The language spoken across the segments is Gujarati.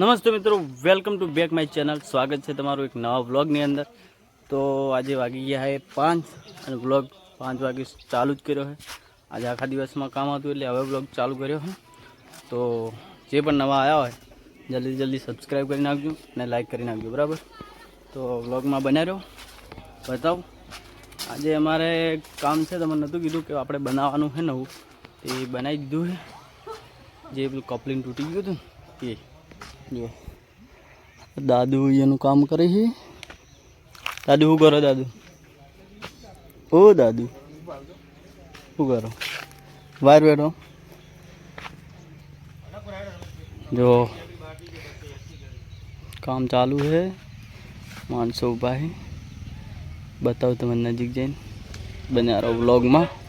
નમસ્તે મિત્રો, welcome to back my channel. સ્વાગત છે તમારું એક નવા વ્લોગની અંદર. તો આજે વાગી ગયા છે પાંચ અને વ્લોગ પાંચ વાગે ચાલુ જ કર્યો છે આજે આખા દિવસમાં કામ હતું એટલે હવે વ્લોગ ચાલુ કર્યો છે તો જે પણ નવા આવ્યા હોય, જલ્દી જલ્દી સબસ્ક્રાઈબ કરી નાખજો અને લાઈક કરી નાખજો, બરાબર? તો વ્લોગમાં બન્યા રહ્યો બતાવો. આજે અમારે કામ છે, તમને નહોતું કીધું કે આપણે બનાવવાનું છે નવું. એ બનાવી દીધું છે જે પેલું કપલિંગ તૂટી ગયું હતું એ. જો દાદુ એનું કામ કરે છે. દાદુ, શું કરો દાદુ? ઓ દાદુ. શું કરો? વાર બેઠો. જો, કામ ચાલુ છે. માણસો ઊભા છે. બતાવું તમે નજીક જઈને. બન્યા રહો વ્લોગમાં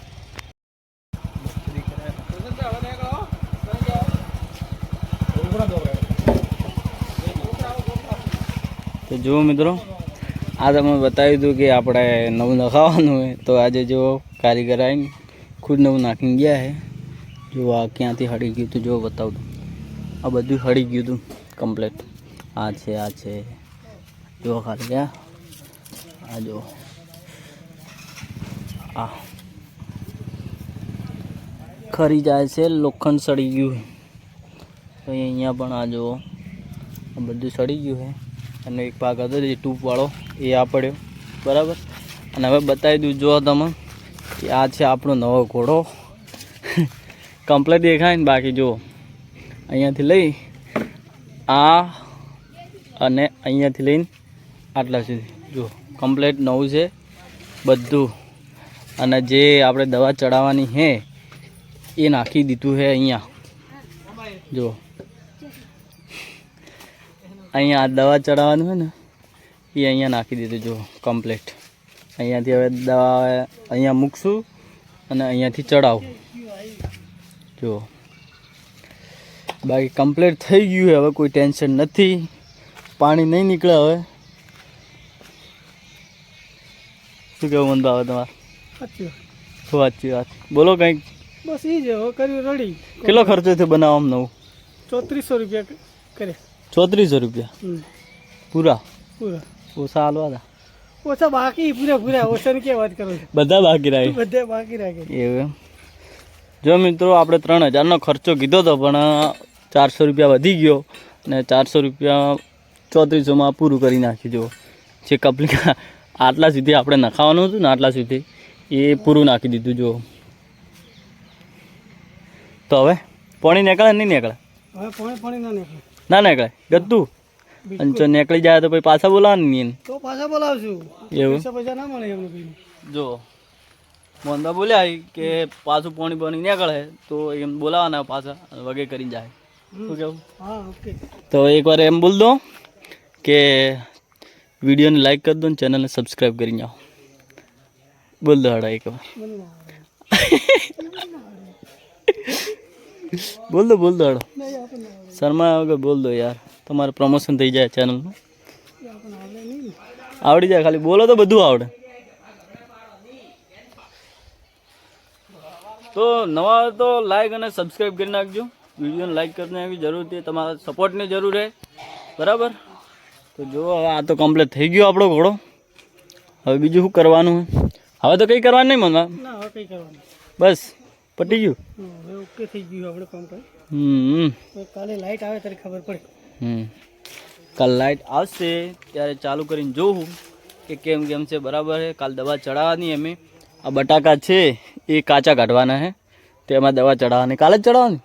તો જુઓ મિત્રો આ તમે બતાવી દઉં કે આપણે નવું નખાવાનું હોય તો આજે જો કારીગર આવીને ખુદ નવું નાખીને ગયા છે. જો આ ક્યાંથી હળી ગયું હતું જો બતાવું તું આ બધું હળી ગયું હતું કમ્પ્લેટ આ છે આ છે. જો ખાલી ગયા આ જો આ. ખરી જાય છે, લોખંડ સડી ગયું તો અહીંયા પણ આ જુઓ, આ બધું સડી ગયું છે. અને એક ભાગ હતો જે ટૂંકવાળો, એ આ પડ્યો. બરાબર? અને હવે બતાવી દઉં જો તમે, કે આ છે આપણો નવો ઘોડો. કમ્પ્લેટ દેખાય ને બાકી, જુઓ. અહીંયાથી લઈ, આ અને અહીંયાથી લઈને આટલા સુધી. જુઓ કમ્પ્લેટ નવું છે બધું. અને જે આપણે દવા ચડાવવાની છે એ નાખી દીધું છે અહીંયા. જુઓ. અહીંયા આ દવા ચડાવવાનું હોય ને એ અહીંયા નાખી દીધું જો કમ્પ્લીટ અહીંયાથી હવે દવા અહીંયા મૂકશું અને અહીંયાથી ચડાવું. જો. બાકી કમ્પ્લીટ થઈ ગયું હવે કોઈ ટેન્શન નથી. પાણી નહીં નીકળે હવે. શું કહેવું મન આવે તમારે? સાચી વાત. બોલો કંઈક. બસ એ જ કર્યું રડી કેટલો ખર્ચો થયો બનાવવા નવું? ચોત્રીસો રૂપિયા કરે ચોત્રીસો રૂપિયા. પૂરા. પૂરા. ઓછા હાલવા હતા ઓછા બાકી પૂરા પૂરા. ઓછા કે વાત કરો બધા બાકી રાખે. બધા બાકી રાખે. એવું જો મિત્રો આપણે ત્રણ હજારનો ખર્ચો કીધો હતો પણ ચારસો રૂપિયા વધી ગયો અને ચારસો રૂપિયા ચોત્રીસોમાં પૂરું કરી નાખી જો જે કપલી આટલા સુધી આપણે નખાવાનું હતું ને આટલા સુધી એ પૂરું નાખી દીધું જો. તો હવે પાણી નીકળે નહીં નીકળે? હવે પાણી પાણી ના નીકળે. ના નીકળે. ગતું અને જો નીકળી જાય તો પછી પાછા બોલાવવાની નહીં તો પાછા બોલાવશું. એવું? પૈસા ના મળે એમનું કઈ જો મોંદા બોલ્યા કે પાછું પાણી પાણી નીકળે તો એમ બોલાવાના પાછા વગે કરીને જાય. શું કેવું? હા ઓકે. તો એકવાર એમ બોલ દો કે વિડીયોને લાઈક કરી દો ને ચેનલને સબસ્ક્રાઈબ કરી જાઓ બોલ દો હડા એકવાર. બોલ દો બોલ દો હડો. શર્મા વગર બોલ દો યાર. તમારે પ્રમોશન થઈ જાય ચેનલનું આવડે જાય ખાલી. બોલો તો બધું આવડે. તો નવા તો લાઈક અને સબસ્ક્રાઈબ કરી નાખજો. વિડીયોને લાઈક કરીને આવી જરૂર છે. તમારા સપોર્ટની જરૂર રહે બરાબર? તો જો હવે આ તો કમ્પ્લીટ થઈ ગયો આપણો ઘોડો. હવે બીજું શું કરવાનું હવે તો કંઈ કરવાનું નહીં મનમાં. બસ. પટી ગયું? હવે ઓકે થઈ ગયું આપણે કામ કરી હમ. કાલે લાઈટ આવે ત્યારે ખબર પડે. હમ. કાલ લાઈટ આવશે ત્યારે ચાલુ કરીને જોઉં કે કેમ કેમ છે બરાબર છે? કાલ દવા ચડાવવાની અમે. આ બટાકા છે એ કાચા કાઢવાના છે. તેમાં દવા ચડાવવાની. કાલે જ ચડાવવાની?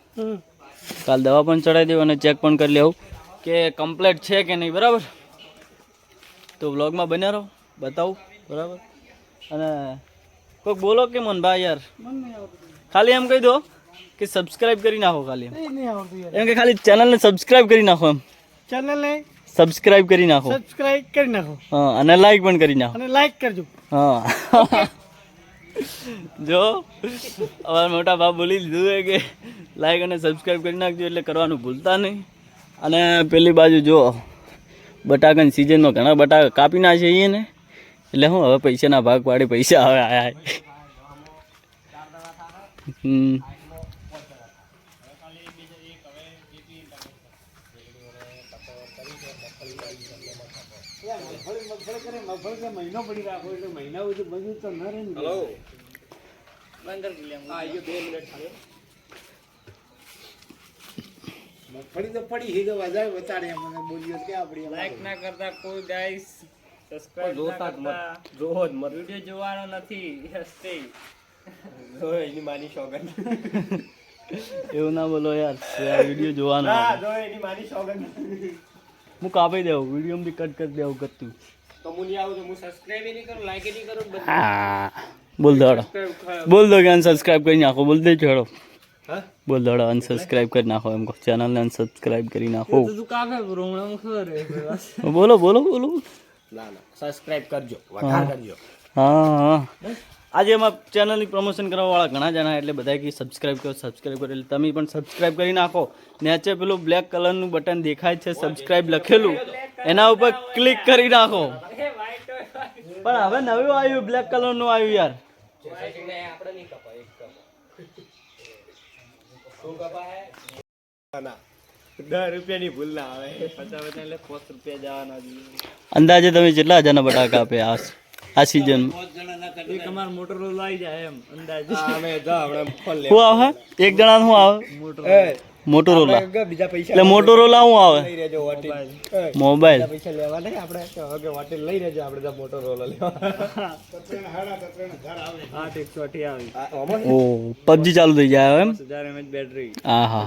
કાલ દવા પણ ચડાવી દેવું અને ચેક પણ કરી લેવું કે કમ્પ્લેટ છે કે નહીં બરાબર? તો વ્લોગમાં બન્યા રહો બતાવું બરાબર? અને કોઈક બોલો કે મનભાઈ યાર? મને નહીં આવડતું ખાલી એમ કહી દો કે સબસ્ક્રાઇબ કરી નાખો ખાલી. એમ કે ખાલી ચેનલને સબસ્ક્રાઇબ કરી નાખો એમ. ચેનલને સબસ્ક્રાઇબ કરી નાખો. સબસ્ક્રાઇબ કરી નાખો. હા અને લાઈક પણ કરી નાખો. અને લાઈક કરજો. હા. જો અમારા મોટા બાપ બોલી લીધું છે કે લાઈક અને સબસ્ક્રાઇબ કરી નાખજો એટલે કરવાનું ભૂલતા નહીં. અને પેલી બાજુ જો બટાકાની સિઝનમાં ઘણા બટાકા કાપી નાખીએ ને એટલે હું હવે પૈસાના ભાગ પાડી પૈસા હવે આયા. મગફળી તો પડી હી તો વધારે મને બોલ્યો કે આપણી લાઈક ના કરતા કોઈ ગાઈસ સબસ્ક્રાઇબ જોવાનો નથી એની માની સોગન એવું ના બોલો યાર વીડિયો જોવાનો જો એની માની સોગન હું કાપી દેવું વીડિયો બી કટ કરી દેવું કરતું તો હું નહીં આવું તો હું સબસ્ક્રાઇબ નહીં કરું લાઈક નહીં કરું હા બોલ દોડો. બોલ દો કે અનસબસ્ક્રાઇબ કરી નાખો બોલ દે છોડો બોલ દોડો અનસબસ્ક્રાઇબ કરી નાખો એમ ચેનલ ચેનલને અનસબસ્ક્રાઇબ કરી નાખો. બોલો બોલો બોલો. ના ના સબસ્ક્રાઇબ કરજો વધારે કરજો. હા. હા? આજે એમાં ચેનલની પ્રમોશન કરવાવાળા ઘણા જણા એટલે બધા કે સબસ્ક્રાઈબ કરો સબસ્ક્રાઈબ કરો. એટલે તમે પણ સબસ્ક્રાઈબ કરી નાખો. નીચે પેલું બ્લેક કલરનું બટન દેખાય છે સબસ્ક્રાઈબ લખેલું. એના ઉપર ક્લિક કરી નાખો. પણ હવે નવું આવ્યું બ્લેક કલરનું આવ્યું યાર. અંદાજે તમે કેટલા હજારના બટાકા આપ્યા આ આ સિઝન એક અમાર મોટરો આવી જાય એમ અંદાજે. અમે જા હમણાં ફોન લે શું આવે એક જણા શું આવે મોટોરોલા બીજા પૈસા એટલે મોટોરોલા શું આવે? લઈ રહેજો હોટેલ. મોબાઈલ. પૈસા લેવા નહીં આપણે. હવે હોટેલ લઈ રહેજો આપણે તો મોટો રોલ લેવા ઓ પબજી ચાલુ થઈ જાય એમ? એમએચ બેટરી હા હા.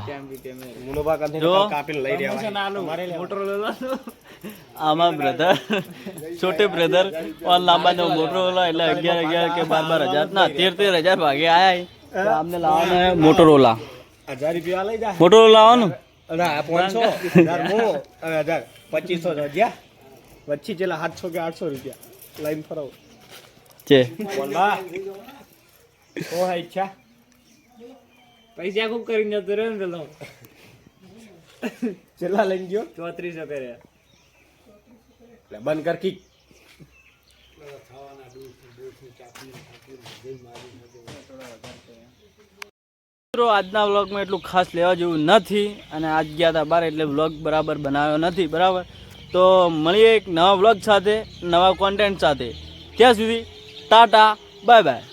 કાપીને લઈ રહ્યા મોટર રોલ આમાં બ્રધર છોટે બ્રધર ઓન લાંબા નો મોટોરોલા એટલે અગિયાર અગિયાર કે બાર બાર હજાર. ના તેર તેર હજાર ભાગે આયા તો આમને લાવવાનો મોટોરોલા હજાર રૂપિયા લઈ જા. મોટો લાવવાનું? ના પાંચસો. હજાર મો હવે હજાર. પચીસો જ્યાં. વચ્ચે જેલા સાતસો કે આઠસો રૂપિયા. લઈને ફરો. છે બોલા ઓ હા ઈચ્છા. પૈસા ખૂબ કરીને જતો રહ્યો ને પેલો. ચેલા લઈને ગયો? ચોત્રીસો કર્યા એટલે બંધ કર કીક. મિત્રો, આજના વ્લોગમાં એટલું ખાસ લેવા જેવું નથી અને આજ ગયા હતા બાર એટલે વ્લોગ બરાબર બનાવ્યો નથી, બરાબર? તો મળીએ એક નવા વ્લોગ સાથે, નવા કોન્ટેન્ટ સાથે. ત્યાં સુધી ટાટા બાય બાય